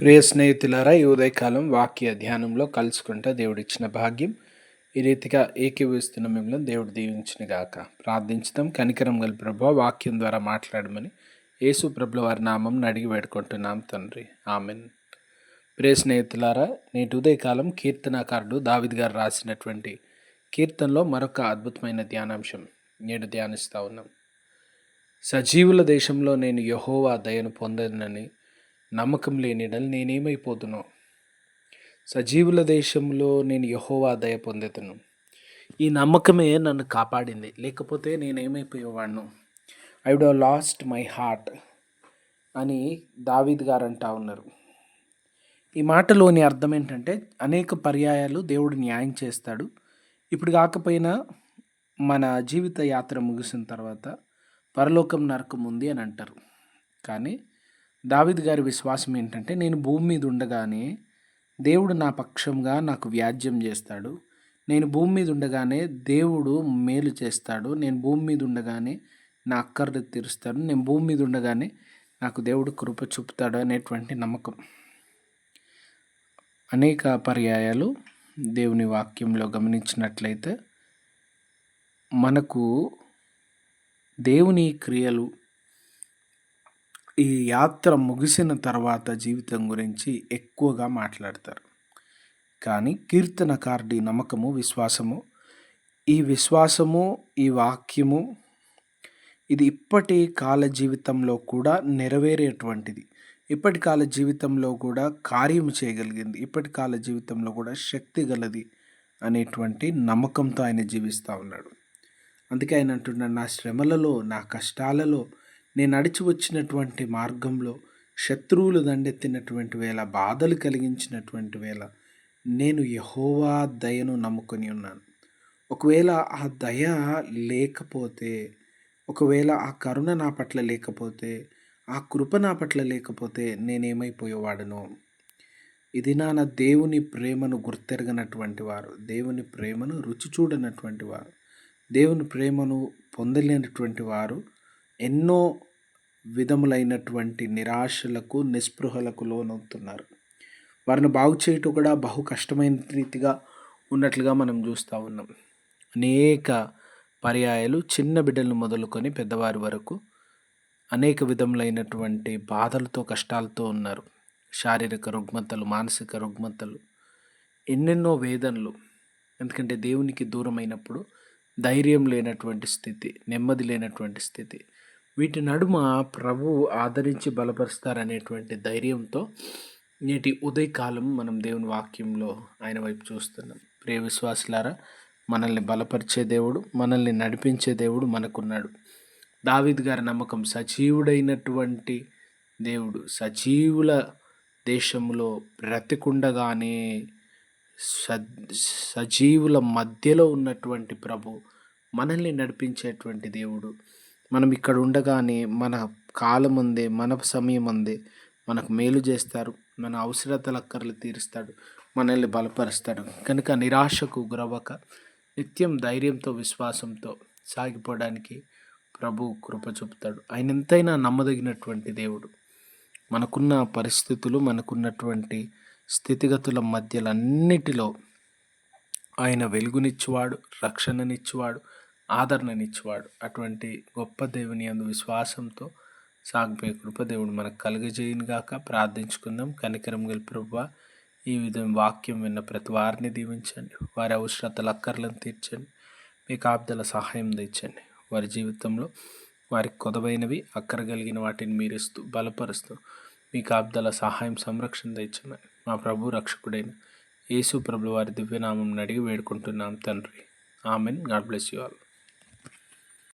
ప్రియ స్నేహితులారా ఈ ఉదయకాలం వాక్య ధ్యానంలో కలుసుకుంటే దేవుడిచ్చిన భాగ్యం. ఈ రీతిగా ఏకీవిస్తున్న మిమ్మల్ని దేవుడు దీవించిన గాక. ప్రార్థించడం కనికరం గల ప్రభు వాక్యం ద్వారా మాట్లాడమని యేసు ప్రభుల వారి నామం అడిగి వేడుకుంటున్నాం తండ్రి. ఆమెన్. ప్రియ స్నేహితులారా నేటి ఉదయకాలం కీర్తనాకారుడు దావిద్ గారు రాసినటువంటి కీర్తనలో మరొక అద్భుతమైన ధ్యానాంశం నేడు ధ్యానిస్తూ ఉన్నాం. సజీవుల దేశంలో నేను యహోవా దయను పొందనని నమ్మకం లేనిడల్ నేనేమైపోతును? సజీవుల దేశంలో నేను యహోవా దయ పొందుతును. ఈ నమ్మకమే నన్ను కాపాడింది. లేకపోతే నేనేమైపోయేవాడిను? I would lost my heart అని దావీద్ గారు అంటా ఉన్నారు. ఈ మాటలోని అర్థం ఏంటంటే అనేక పర్యాయాలు దేవుడు న్యాయం చేస్తాడు. ఇప్పుడు కాకపోయినా మన జీవిత యాత్ర ముగిసిన తర్వాత పరలోకం నరకం ఉంది అని అంటారు. కానీ దావిద్ గారి విశ్వాసం ఏంటంటే నేను భూమి మీద ఉండగానే దేవుడు నా పక్షంగా నాకు వ్యాజ్యం చేస్తాడు. నేను భూమి మీద ఉండగానే దేవుడు మేలు చేస్తాడు. నేను భూమి మీద ఉండగానే నా అక్కర్లు తీరుస్తాడు. నేను భూమి మీద ఉండగానే నాకు దేవుడు కృప చూపుతాడు అనేటువంటి నమ్మకం. అనేక పర్యాయాలు దేవుని వాక్యంలో గమనించినట్లయితే మనకు దేవుని క్రియలు ఈ యాత్ర ముగిసిన తర్వాత జీవితం గురించి ఎక్కువగా మాట్లాడతారు. కానీ కీర్తనకారుడి నమ్మకము విశ్వాసము ఈ విశ్వాసము ఈ వాక్యము ఇది ఇప్పటి కాల జీవితంలో కూడా నెరవేరేటువంటిది. ఇప్పటి కాల జీవితంలో కూడా కార్యం చేయగలిగింది. ఇప్పటి కాల జీవితంలో కూడా శక్తి గలది అనేటువంటి నమ్మకంతో ఆయన జీవిస్తూ ఉన్నాడు. అందుకే ఆయన అంటున్నాడు నా శ్రమలలో నా కష్టాలలో నేను నడిచి వచ్చినటువంటి మార్గంలో శత్రువులు దండెత్తినటువంటి వేళ బాధలు కలిగించినటువంటి వేళ నేను యహోవా దయను నమ్ముకొని ఉన్నాను. ఒకవేళ ఆ దయ లేకపోతే ఒకవేళ ఆ కరుణ నా పట్ల లేకపోతే ఆ కృప నా పట్ల లేకపోతే నేనేమైపోయేవాడను? ఇది నాన్న దేవుని ప్రేమను గుర్తెరగనటువంటి వారు దేవుని ప్రేమను రుచి చూడనటువంటి వారు దేవుని ప్రేమను పొందలేనటువంటి వారు ఎన్నో విధములైనటువంటి నిరాశలకు నిస్పృహలకు లోనవుతున్నారు. వారిని బాగు చేయటం కూడా బహు కష్టమైన రీతిగా ఉన్నట్లుగా మనం చూస్తూ ఉన్నాం. అనేక పర్యాయాలు చిన్న బిడ్డలను మొదలుకొని పెద్దవారి వరకు అనేక విధములైనటువంటి బాధలతో కష్టాలతో ఉన్నారు. శారీరక రుగ్మతలు మానసిక రుగ్మతలు ఎన్నెన్నో వేదనలు. ఎందుకంటే దేవునికి దూరమైనప్పుడు ధైర్యం లేనటువంటి స్థితి నెమ్మది లేనటువంటి స్థితి వీటి నడుమ ప్రభు ఆదరించి బలపరుస్తారనేటువంటి ధైర్యంతో నేటి ఉదయకాలం మనం దేవుని వాక్యంలో ఆయన వైపు చూస్తున్నాం. ప్రియ విశ్వాసులారా మనల్ని బలపరిచే దేవుడు మనల్ని నడిపించే దేవుడు మనకున్నాడు. దావిద్ గారి నమ్మకం సజీవుడైనటువంటి దేవుడు సజీవుల దేశంలో బ్రతికుండగానే సజీవుల మధ్యలో ఉన్నటువంటి ప్రభు మనల్ని నడిపించేటువంటి దేవుడు. మనం ఇక్కడ ఉండగానే మన కాలం ఉందే మన సమయం ఉందే మనకు మేలు చేస్తారు. మన అవసరతల అక్కర్లు తీరుస్తాడు. మనల్ని బలపరుస్తాడు. కనుక నిరాశకు గురవక నిత్యం ధైర్యంతో విశ్వాసంతో సాగిపోవడానికి ప్రభు కృప చూపుతాడు. ఆయన ఎంతైనా నమ్మదగినటువంటి దేవుడు. మనకున్న పరిస్థితులు మనకున్నటువంటి స్థితిగతుల మధ్యలన్నిటిలో ఆయన వెలుగునిచ్చువాడు రక్షణనిచ్చువాడు ఆదరణనిచ్చేవాడు. అటువంటి గొప్ప దేవుని అందు విశ్వాసంతో సాగిపోయే కృపదేవుడు మనకు కలుగజేయను గాక ప్రార్థించుకుందాం. కనికరం గల ప్రభు ఈ విధం వాక్యం విన్న ప్రతి వారిని దీవించండి. వారి అవసరతలు అక్కర్లను తీర్చండి. మీ కాపుదల సహాయం తెచ్చండి వారి జీవితంలో వారికి కొదవైనవి అక్కరగలిగిన వాటిని మీరిస్తూ బలపరుస్తూ మీ కాపుదల సహాయం సంరక్షణ తెచ్చమని మా ప్రభు రక్షకుడైన యేసు ప్రభు వారి దివ్యనామం అడిగి వేడుకుంటున్నాం తండ్రి. Amen. God bless you all.